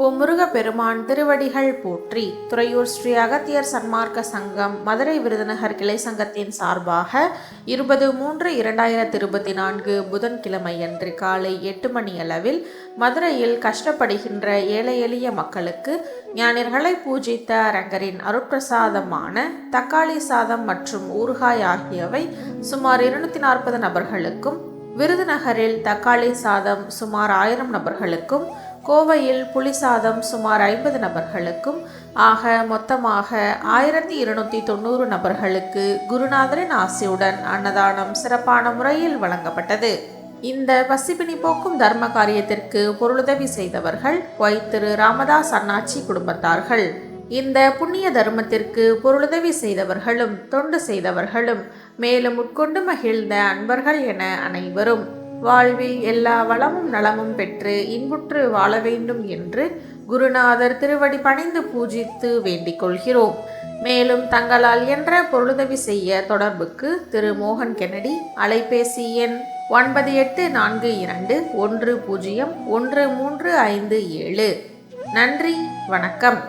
ஓ முருகப்பெருமான் திருவடிகள் போற்றி துறையூர் ஸ்ரீ அகத்தியர் சன்மார்க்க சங்கம் மதுரை விருதுநகர் கிளை சங்கத்தின் சார்பாக இருபது மூன்று இரண்டாயிரத்தி இருபத்தி நான்கு புதன்கிழமையன்று காலை எட்டு மணி அளவில் மதுரையில் கஷ்டப்படுகின்ற ஏழை எளிய மக்களுக்கு ஞானிகளை பூஜித்த அரங்கரின் அருட்பிரசாதமான தக்காளி சாதம் மற்றும் ஊறுகாய் ஆகியவை சுமார் இருநூத்தி நாற்பது நபர்களுக்கும் விருதுநகரில் தக்காளி சாதம் சுமார் ஆயிரம் நபர்களுக்கும் கோவையில் புளிசாதம் சுமார் ஐம்பது நபர்களுக்கும் ஆக மொத்தமாக ஆயிரத்தி இருநூற்றி தொண்ணூறு நபர்களுக்கு குருநாதரின் ஆசையுடன் அன்னதானம் சிறப்பான முறையில் வழங்கப்பட்டது. இந்த பசிப்பினி போக்கும் தர்ம காரியத்திற்கு பொருளுதவி செய்தவர்கள் ஒய் திரு ராமதாஸ் அண்ணாச்சி குடும்பத்தார்கள். இந்த புண்ணிய தர்மத்திற்கு பொருளுதவி செய்தவர்களும் தொண்டு செய்தவர்களும் மேலும் உட்கொண்டு மகிழ்ந்த அன்பர்கள் என அனைவரும் வாழ்வில் எல்லா வளமும் நலமும் பெற்று இன்புற்று வாழ வேண்டும் என்று குருநாதர் திருவடி பணிந்து பூஜித்து வேண்டிக் கொள்கிறோம். மேலும் தங்களால் என்ற பொருளுதவி செய்ய தொடர்புக்கு திரு மோகன் கென்னடி அலைபேசி எண் ஒன்பது எட்டு நான்கு இரண்டு ஒன்று பூஜ்ஜியம் ஒன்று மூன்று ஐந்து ஏழு. நன்றி வணக்கம்.